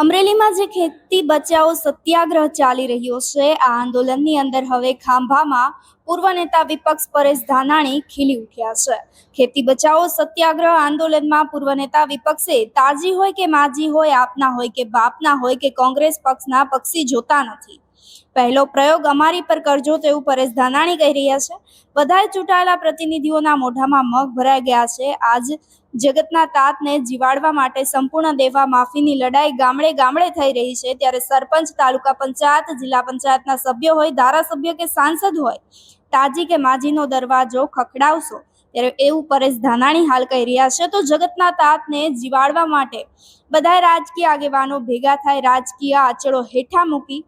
અમરેલીમાં જે ખેતી બચાવો સત્યાગ્રહ ચાલી રહ્યો છે, આ આંદોલનની અંદર હવે ખાંભામાં પૂર્વ નેતા વિપક્ષ પરેશ ધાનાણી ખીલી ઉઠ્યા છે. ખેતી બચાવો સત્યાગ્રહ આંદોલનમાં પૂર્વ નેતા વિપક્ષે તાજી હોય કે માજી હોય, આપના હોય કે બાપના હોય કે કોંગ્રેસ પક્ષના પક્ષી જોતા નથી. પહેલો પ્રયોગ અમારી પર કરજો તેવું પરેશ ધાનાણી કહી રહ્યા છે. બધાય ચૂંટાયેલા પ્રતિનિધિઓના મોઢામાં મગ ભરાઈ ગયા છે. આજ જગતના તાતને જીવાડવા માટે સંપૂર્ણ દેવા માફીની લડાઈ ગામડે ગામડે થઈ રહી છે. ત્યારે સરપંચ, તાલુકા પંચાયત, જિલ્લા પંચાયતના સભ્યો હોય, ધારાસભ્ય કે સાંસદ હોય, તાજી કે માજીનો દરવાજો ખખડાવશો. ત્યારે એવું પરેશ ધાનાણી હાલ કહી રહ્યા છે. તો જગતના તાતને જીવાડવા માટે બધા રાજકીય આગેવાનો ભેગા થાય, રાજકીય આચળો હેઠા મૂકી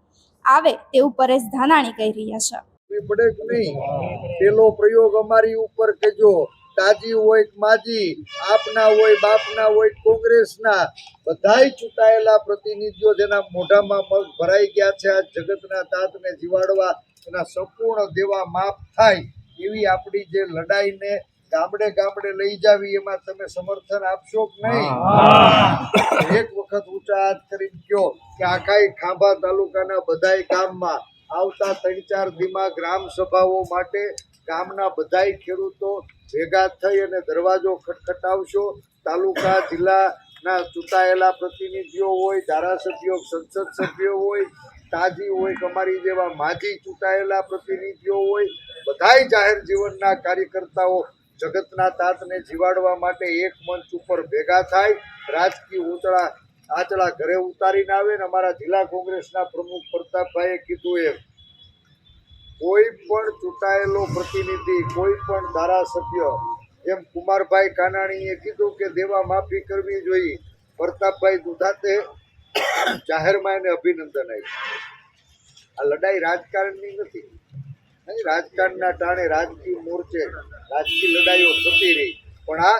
આવે તેવું પરેશ ધાનાણી કહી રહ્યા છે. પડે નહીં? પેલો પ્રયોગ અમારી ઉપર કેજો તાજી હોય માજી, આપના હોય, બાપના હોય, કોંગ્રેસના, બધાય ચૂંટાયેલા પ્રતિનિધિઓ જેના મોઢામાં મગ ભરાઈ ગયા છે આ જગતના તાતને જીવાડવા, એના સંપૂર્ણ દેવા માફ થાય એવી આપણી જે લડાઈને ગામડે ગામડે લઈ જાવી એમાં તમે સમર્થન આપશો કે નહીં? એક વખત ઊંચા હાથ કરીને ગયો કે આખાય ખાંભા તાલુકાના બધાય ગામમાં આવતા ત્રણ ચાર દીમાં ગ્રામ સભાઓ માટે ગામના બધાય ખેડૂતો ભેગા થઈ અને દરવાજો ખટખટાવશો. તાલુકા જિલ્લાના ચૂંટાયેલા પ્રતિનિધિઓ હોય ધારાસભ્યો સંસદ સભ્યો હોય તાજી હોય અમારી જેવા માજી ચૂંટાયેલા પ્રતિનિધિઓ હોય બધાય જાહેર જીવનના કાર્યકર્તાઓ જગતના તાતને જીવાડવા માટે એક મંચ ઉપર ભેગા થાય, રાજકીય ઉતળા આચળા ઘરે ઉતારીને આવે ને અમારા જિલ્લા કોંગ્રેસના પ્રમુખ પ્રતાપભાઈએ કીધું એમ. કોઈ પણ ચૂંટાયેલો પ્રતિનિધિ, કોઈ પણ ધારાસભ્ય, એમ કુમારભાઈ કાનાણીએ કીધું કે દેવા માફી કરવી જોઈએ. પ્રતાપભાઈ દુધાતે જાહેરમાં એને અભિનંદન આપ્યું. આ લડાઈ રાજકારણની નથી. રાજકારણના ટાણે રાજકીય મોરચે રાજકીય લડાઈઓ થતી રહી. પણ આ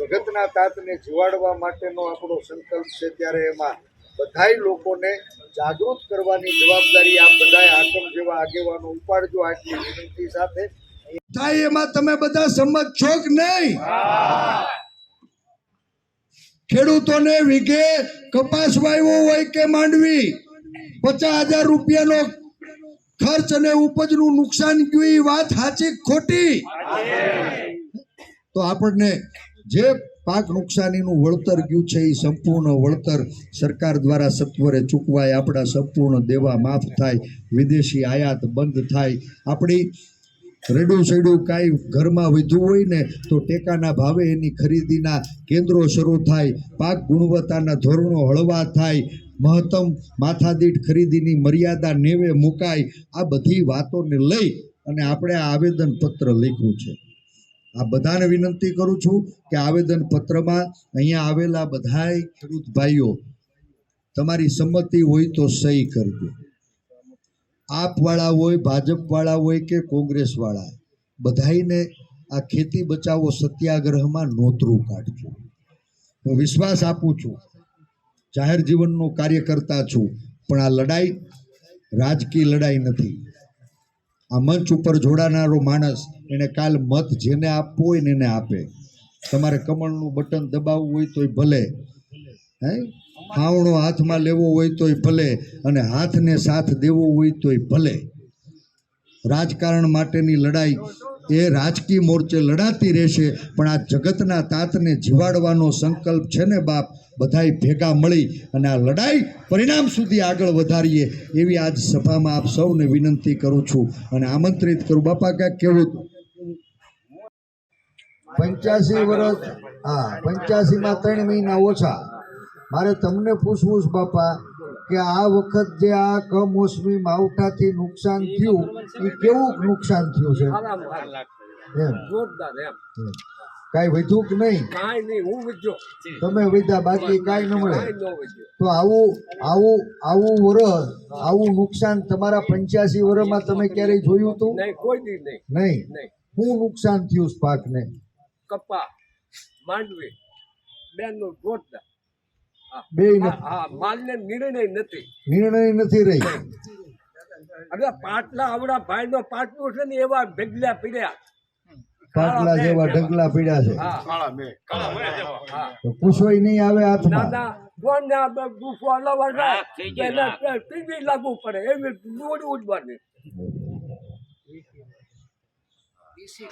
જગતના તાતને જીવાડવા માટેનો આપણો સંકલ્પ છે ત્યારે એમાં બધાય લોકોને જાગૃત કરવાની જવાબદારી આ બધાય આતમ જેવા આગેવાનો ઉપાડજો આટલી વિનંતી સાથે. થાય એમાં તમે બધા સંમત છો કે નહીં? ખેડૂતોને વીઘે કપાસ વાવ્યો હોય કે માંડવી, પચાસ હજાર રૂપિયાનો ખર્ચ અને ઉપજનું નુકસાન ગયું એ વાત સાચી ખોટી? તો આપણને જે પાક નુકસાનીનું વળતર ગયું છે એ સંપૂર્ણ વળતર સરકાર દ્વારા સત્વરે ચૂકવાય, આપણા સંપૂર્ણ દેવા માફ થાય, વિદેશી આયાત બંધ થાય. આપણી રેડું સેડું કાંઈ ઘરમાં વધ્યું હોય ને, તો ટેકાના ભાવે એની ખરીદીના કેન્દ્રો શરૂ થાય, પાક ગુણવત્તાના ધોરણો હળવા થાય, મહત્તમ માથાદીઠ ખરીદીની મર્યાદા નેવે મુકાય, આ બધી વાતોને લઈ અને આપણે આ આવેદનપત્ર લખ્યું છે. આ બધાને વિનંતી કરું છું કે આવેદનપત્રમાં અહીંયા આવેલા બધાય ખેડૂત ભાઈઓ, તમારી સંમતિ હોય તો સહી કરજો. આપવાળા હોય, ભાજપવાળા હોય કે કોંગ્રેસવાળા બધાઈને આ ખેતી બચાવો સત્યાગ્રહમાં નોતરું કાઢજો. હું વિશ્વાસ આપું છું, જાહેર જીવનનો કાર્યકર્તા છું, પણ આ લડાઈ રાજકીય લડાઈ નથી. આ મંચ ઉપર જોડાનારો માણસ એને કાલ મત જેને આપવો હોય ને એને આપે. તમારે કમળનું બટન દબાવવું હોય તોય ભલે. હે? ખાવણો હાથમાં લેવો હોય તોય ભલે અને હાથને સાથ દેવો હોય તોય ભલે. રાજકારણ માટેની લડાઈ એ રાજકીય મોરચે લડાતી રહેશે, પણ આ જગતના તાતને જીવાડવાનો સંકલ્પ છે ને બાપ, બધાય ભેગા મળી અને આ લડાઈ પરિણામ સુધી આગળ વધારીએ એવી આજ સભામાં આપ સૌને વિનંતી કરું છું અને આમંત્રિત કરું. બાપા ક્યાંક કેવું? પંચ્યાસી વર્ષ હા, પંચ્યાસીમાં ત્રણ મહિના ઓછા. મારે તમને પૂછવું છે બાપા કે આ વખત જે આ કમોસમી માવઠાથી નુકસાન થયું એ કેવું નુકસાન થયું છે? એમ. જોરદાર એમ. એમ. વધ્યું કે નહીં? કાંઈ નહીં હું વધ્યો. તમે વધ્યા બાકી કાંઈ ન મળે. કાંઈ તો આવું આવું આવું વરસ આવું નુકસાન તમારા પંચ્યાસી વર્ષમાં તમે ક્યારેય જોયું હતું? નહીં કોઈ દી નહીં. શું નુકસાન થયું પાક પાકને? કપા માંડવી બેનનું જોરદાર. બે માલને નિર્ણય નથી. નિર્ણય નથી રહી. અરે પાટલા આવડા ભાઈ નો પાટલું છે ને એવા ભેગલા પીડ્યા. પાટલા જેવા જેવા. ઢગલા પીડ્યા છે. હા. હા. તો પૂછોય નહીં આવે ના હાથમાં ના ફોન ના ગુસ્સો અલાવા જાય એને ટીવી લાગુ પડે. એવી ઉડવાની.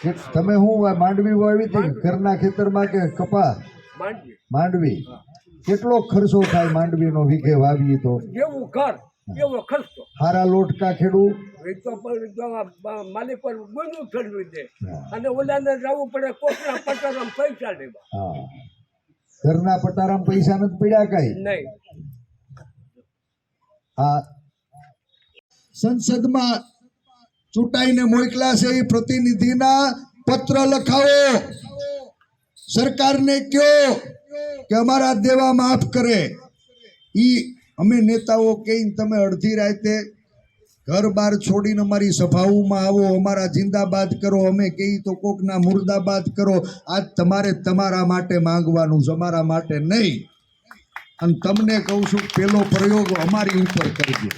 કે તમે શું માંડવી વાવી હતી? ઘરના ખેતરમાં કે કપા? માંડવી. માંડવી. કેટલો ખર્ચો થાય માંડવીનો વીઘે વાવીએ તો? જેવું ઘર એવો ખર્ચો. હારા લોટકા ખેડૂ એ તો માલિક પર બધું ફેરવી દે. અને ઓલાને જવું પડે કોકના પટારામ પૈસા લેવા. હા. ઘરના પટારામ પૈસા નથી પડ્યા કઈ? નહીં. હા. સંસદમાં ચૂંટાઈને મોકલા છે એ પ્રતિનિધિના પત્ર લખાવો. સરકારને કયો? કે અમારા દેવા માફ કરે. એ અમે નેતાઓ કહીને તમે અડધી રાતે ઘર બાર છોડીને અમારી સભાઓમાં આવો, અમારા જિંદાબાદ કરો, અમે કહીએ તો કોકના મુર્દાબાદ કરો. આજ તમારે તમારા માટે માંગવાનું છે, અમારા માટે નહીં. અને તમને કહું છું, પેલો પ્રયોગ અમારી ઉપર કરજો.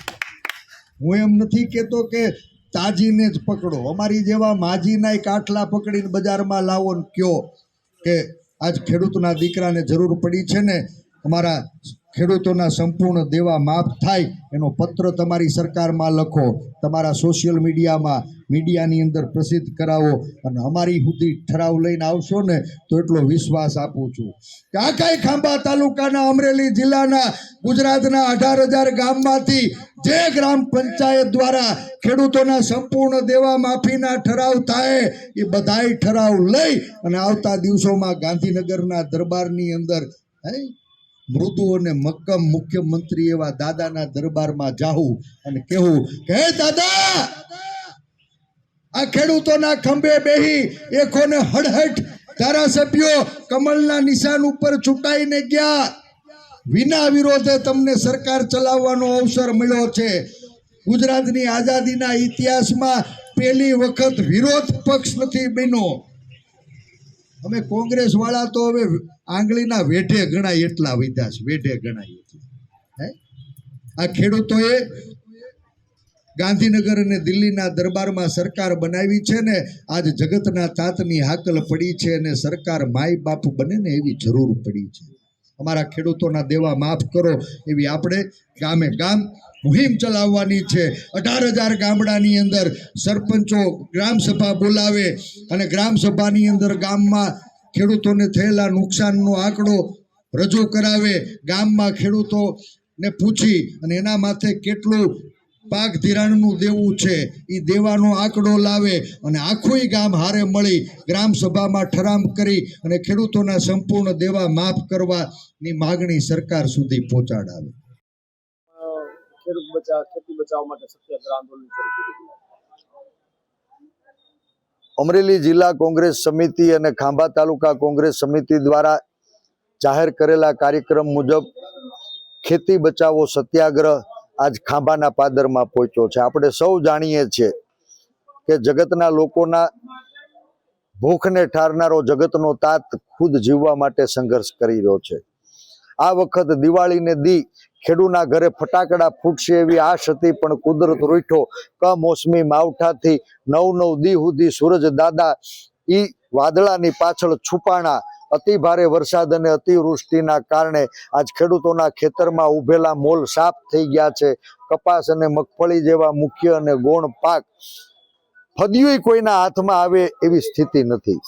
હું એમ નથી કહેતો કે તાજીને જ પકડો. અમારી જેવા માજીના કાટલા પકડીને બજારમાં લાવો ને કયો કે આજ ખેડૂતના દીકરાને જરૂર પડી છે ને અમારા ખેડૂતોના સંપૂર્ણ દેવા માફ થાય, એનો પત્ર તમારી સરકારમાં લખો. તમારા સોશિયલ મીડિયામાં મીડિયાની અંદર પ્રસિદ્ધ કરાવો અને અમારી સુધી ઠરાવ લઈને આવશો ને, તો એટલો વિશ્વાસ આપું છું. કે આ કાંઈ ખાંભા તાલુકાના અમરેલી જિલ્લાના ગુજરાતના અઢાર હજાર ગામમાંથી જે ગ્રામ પંચાયત દ્વારા ખેડૂતોના સંપૂર્ણ દેવા માફીના ઠરાવ થાય, એ બધાય ઠરાવ લઈ અને આવતા દિવસોમાં ગાંધીનગરના દરબારની અંદર, હે મૃદુ અને મક્કમ મુખ્યમંત્રી એવા દાદાના દરબારમાં જાવું અને કહેવું કે, હે દાદા! આ ખેડૂતોના ખંભે બેહી એકોને હડહડ ધારાસભ્યો કમલના નિશાન ઉપર ચૂંટાઈને ગયા. વિના વિરોધે તમને સરકાર ચલાવવાનો અવસર મળ્યો છે. ગુજરાતની આઝાદીના ઇતિહાસમાં પહેલી વખત વિરોધ પક્ષ નથી બન્યો. અમે કોંગ્રેસ વાળા તો હવે આંગળીના વેઢે ગણાય એટલા વિદ્યા છે, વેઢે ગણાય એટલા. હે? આ ખેડૂતોએ ગાંધીનગર અને દિલ્હીના દરબારમાં સરકાર બનાવી છે ને, આજ જગતના તાતની હાકલ પડી છે અને સરકાર માય બાપ બને ને એવી જરૂર પડી છે. અમારા ખેડૂતોના દેવા માફ કરો એવી આપણે ગામે ગામ મુહિમ ચલાવવાની છે. અઢાર હજાર ગામડાની અંદર સરપંચો ગ્રામસભા બોલાવે અને ગ્રામસભાની અંદર ગામમાં ખેડૂતોને થયેલા નુકસાનનો આંકડો રજૂ કરાવે. ગામમાં ખેડૂતોને પૂછી અને એના માથે કેટલું પાક ધિરાણનું દેવું છે એ દેવાનો આંકડો લાવે અને આખું ગામ હારે મળી ગ્રામ સભામાં ઠરામ કરી અને ખેડૂતોના સંપૂર્ણ દેવા માફ કરવાની માગણી સરકાર સુધી પહોંચાડાવે. ખેડૂત બચાવ ખેતી બચાવ માટે સત્યાગ્રહ આંદોલન અમરેલી જિલ્લા કોંગ્રેસ સમિતિ અને ખાંભા તાલુકા કોંગ્રેસ સમિતિ દ્વારા જાહેર કરેલા કાર્યક્રમ મુજબ ખેતી બચાવો સત્યાગ્રહ આજ ખાંભાના પાદરમાં પહોંચ્યો છે. આપણે સૌ જાણીએ છીએ કે જગતના લોકોના ભૂખને ઠારનારો જગતનો તાત ખુદ જીવવા માટે સંઘર્ષ કરી રહ્યો છે. આ વખત દિવાળીને દી ખેડૂના ઘરે ફટાકડા ફૂટશે એવી આશ હતી, પણ કુદરત રૂઠો કમોસમી માવઠાથી નવ નવ દી સુધી સૂરજ દાદા ઈ વાદળાની પાછળ છુપાણા અતિ ભારે વરસાદ અને અતિવૃષ્ટિના કારણે આજ ખેડૂતોના ખેતરમાં ઉભેલા મોલ સાફ થઈ ગયા છે. કપાસ અને મગફળી જેવા મુખ્ય અને ગૌણ પાક ફદિયું કોઈના હાથમાં આવે એવી સ્થિતિ નથી.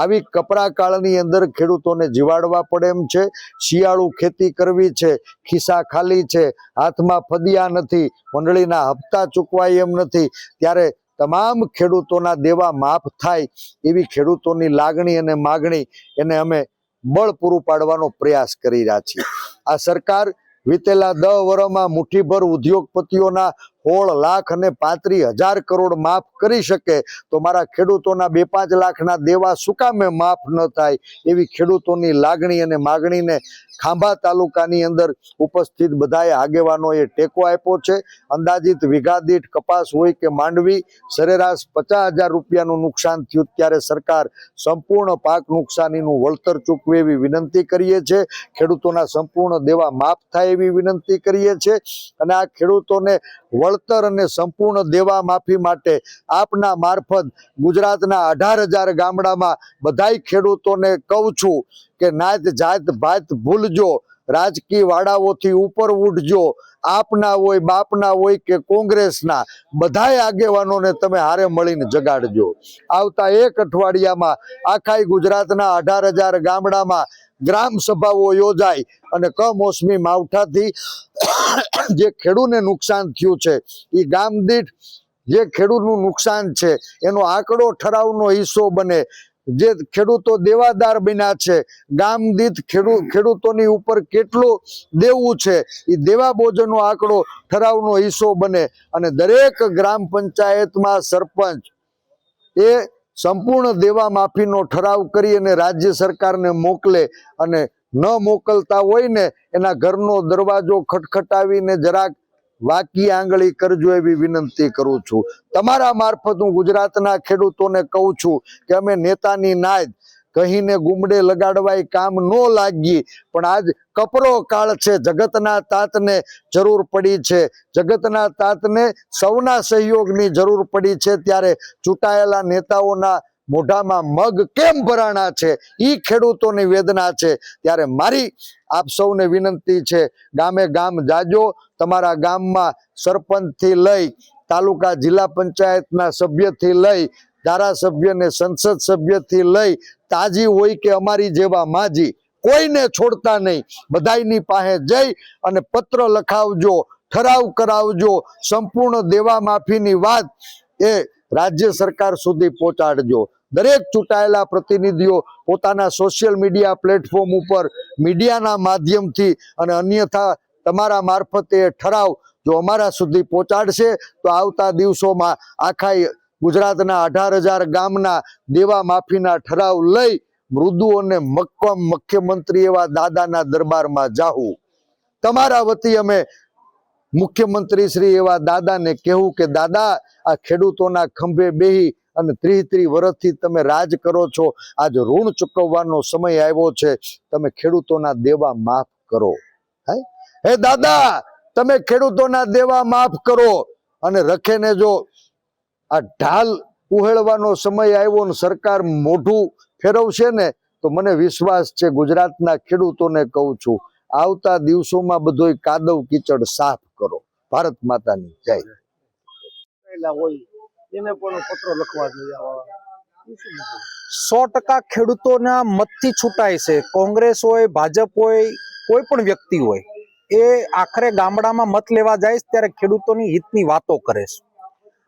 આવી કપરા કાળની અંદર ખેડૂતોને જીવાડવા પડે એમ છે. શિયાળુ ખેતી કરવી છે. ખિસ્સા ખાલી છે. હાથમાં ફદિયા નથી. મંડળીના હપ્તા ચૂકવાય એમ નથી. ત્યારે તમામ ખેડૂતોના દેવા માફ થાય એવી ખેડૂતોની લાગણી અને માગણી એને અમે બળ પૂરું પાડવાનો પ્રયાસ કરી રહ્યા છીએ. આ સરકાર વીતેલા દ વર્ષમાં મુઠ્ઠીભર ઉદ્યોગપતિઓના સોળ લાખ અને પાંત્રીસ હજાર કરોડ માફ કરી શકે તો મારા ખેડૂતોના બે પાંચ લાખના દેવા શું કામે માફ ન થાય એવી ખેડૂતોની લાગણી અને માગણીને ખાંભા તાલુકાની અંદર ઉપસ્થિત બધાએ આગેવાનોએ ટેકો આપ્યો છે. અંદાજિત વીઘા દીઠ કપાસ હોય કે માંડવી, સરેરાશ પચાસ હજાર રૂપિયાનું નુકસાન થયું ત્યારે સરકાર સંપૂર્ણ પાક નુકસાનીનું વળતર ચૂકવે એવી વિનંતી કરીએ છીએ ખેડૂતોના સંપૂર્ણ દેવા માફ થાય એવી વિનંતી કરીએ છીએ અને આ ખેડૂતોને વળતર અને સંપૂર્ણ દેવા માફી માટે આપના મારફત ગુજરાતના અઢાર હજાર ગામડામાં બધાય ખેડૂતોને કહું છું કે નાત જાત ભાત ભૂલજો રાજકીય વાડાઓથી ઉપર ઉઠજો આપના હોય, બાપના હોય કે કોંગ્રેસના બધા આગેવાનોને તમે હારે મળીને જગાડજો. આવતા એક અઠવાડિયામાં આખા ગુજરાતના અઢાર હજાર ગામડામાં ગ્રામ સભાઓ યોજાય અને કમોસમી માવઠાથી જે ખેડૂને નુકસાન થયું છે એ ગામ દીઠ જે ખેડૂતનું નુકસાન છે, એનો આંકડો ઠરાવનો હિસ્સો બને. જે ખેડૂતો દેવાદાર બન્યા છે ગામ દીઠ ખેડૂત ખેડૂતોની ઉપર કેટલું દેવું છે એ દેવા બોજનો આંકડો ઠરાવનો હિસ્સો બને. અને દરેક ગ્રામ પંચાયતમાં સરપંચ એ સંપૂર્ણ દેવા માફીનો ઠરાવ કરી અને રાજ્ય સરકારને મોકલે અને ન મોકલતા હોય ને એના ઘરનો દરવાજો ખટખટાવીને જરાક વાકી આંગળી કરજો એવી વિનંતી કરું છું. તમારા મારફત હું ગુજરાતના ખેડૂતોને કહું છું કે અમે નેતાની નાદ કહીને ગુમડે લગાડવાય કામ ન લાગી, પણ આજ કપરો કાળ છે, જગતના તાતને જરૂર પડી છે. જગતના તાતને સૌના સહયોગની જરૂર પડી છે, ત્યારે ચૂંટાયેલા નેતાઓના મોઢામાં મગ કેમ ભરાણા છે? ઈ ખેડૂતોની વેદના છે. ત્યારે મારી આપ સૌને વિનંતી છે, ગામે ગામ જાજો. તમારા ગામમાં સરપંચથી લઈ, તાલુકા જિલ્લા પંચાયતના સભ્યથી લઈ, ધારાસભ્યને સંસદ સભ્યથી લઈ, તાજી હોય કે અમારી જેવા માજી, કોઈને છોડતા નહીં. બધાયની પાસે જઈ અને પત્ર લખાવજો, ઠરાવ કરાવજો. સંપૂર્ણ દેવા માફીની વાત એ રાજ્ય સરકાર સુધી પહોંચાડજો. દરેક ચૂંટાયેલા પ્રતિનિધિઓ પોતાના સોશિયલ મીડિયા પ્લેટફોર્મ ઉપર મીડિયાના માધ્યમથી અને અન્યથા તમારા મારફતે ઠરાવ જો અમારા સુધી પહોંચાડશે, તો આવતા દિવસોમાં આખા ગુજરાતના અઢાર હજાર ગામના દેવા માફીના ઠરાવ લઈ મૃદુ અને મક્કમ મુખ્યમંત્રી એવા દાદાના દરબારમાં જાહું. તમારા વતી અમે મુખ્યમંત્રી શ્રી એવા દાદાને કહેવું કે, દાદા, આ ખેડૂતોના ખંભે બેહી અને ત્રીસ ત્રીસ વર્ષથી તમે રાજ કરો છો. આજ ઋણ ચૂકવવાનો સમય આવ્યો છે. તમે ખેડૂતોના દેવા માફ કરો. હે? દાદા, તમે ખેડૂતોના દેવા માફ કરો. અને રખેને જો આ ઢાલ ઉહેળવાનો સમય આવ્યો ને સરકાર મોઢું ફેરવશે ને, તો મને વિશ્વાસ છે ગુજરાતના ખેડૂતોને કહું છું, આવતા દિવસોમાં બધોય કાદવ કીચડ સાફ કરો. ભારત માતાની જય. હોય. એને પણ પત્રો લખવા જોઈએ? સો ટકા ખેડૂતોના મતથી છૂટાય છે. કોંગ્રેસ હોય, ભાજપ હોય, કોઈ પણ વ્યક્તિ હોય, એ આખરે ગામડામાં મત લેવા જાય ત્યારે ખેડૂતોની હિતની વાતો કરે છે.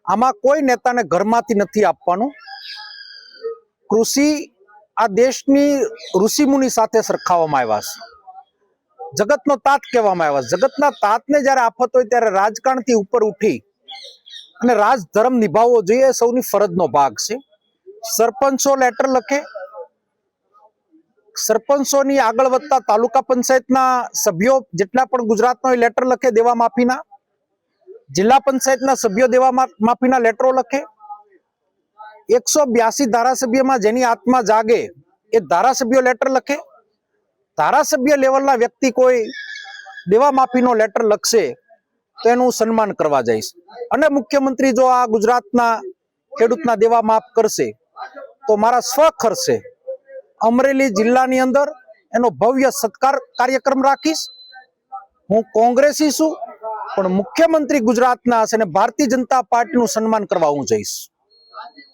આમાં કોઈ નેતાને ઘરમાંથી નથી આપવાનું. કૃષિ આ દેશની ઋષિમુનિ સાથે સરખાવવામાં આવ્યા છે. જગતનો તાત કહેવામાં આવ્યા જગતના તાતને જ્યારે આફત હોય ત્યારે રાજકારણથી ઉપર ઉઠી અને રાજધર્મ નિભાવવો જોઈએ એ સૌની ફરજનો ભાગ છે. સરપંચો લેટર લખે. સરપંચોની આગળ વધતા તાલુકા પંચાયતના સભ્યો જેટલા પણ ગુજરાતનો લેટર લખે દેવા માફીના. જિલ્લા પંચાયતના સભ્યો દેવા માફીના લેટરો લખે. એકસો બ્યાસી ધારાસભ્યમાં જેની આત્મા જાગે એ ધારાસભ્યો લેટર લખે. ધારાસભ્ય લેવલના વ્યક્તિ કોઈ દેવા માફીનો લેટર લખશે તો એનું સન્માન કરવા જઈશ. અને મુખ્યમંત્રી જો આ ગુજરાતના ખેડૂતના દેવા માફ કરશે, તો મારા સ્વ ખર્ચે અમરેલી જિલ્લાની અંદર એનો ભવ્ય સત્કાર કાર્યક્રમ રાખીશ. હું કોંગ્રેસી છું, પણ મુખ્યમંત્રી ગુજરાતના હશે અને ભારતીય જનતા પાર્ટીનું સન્માન કરવા હું જઈશ.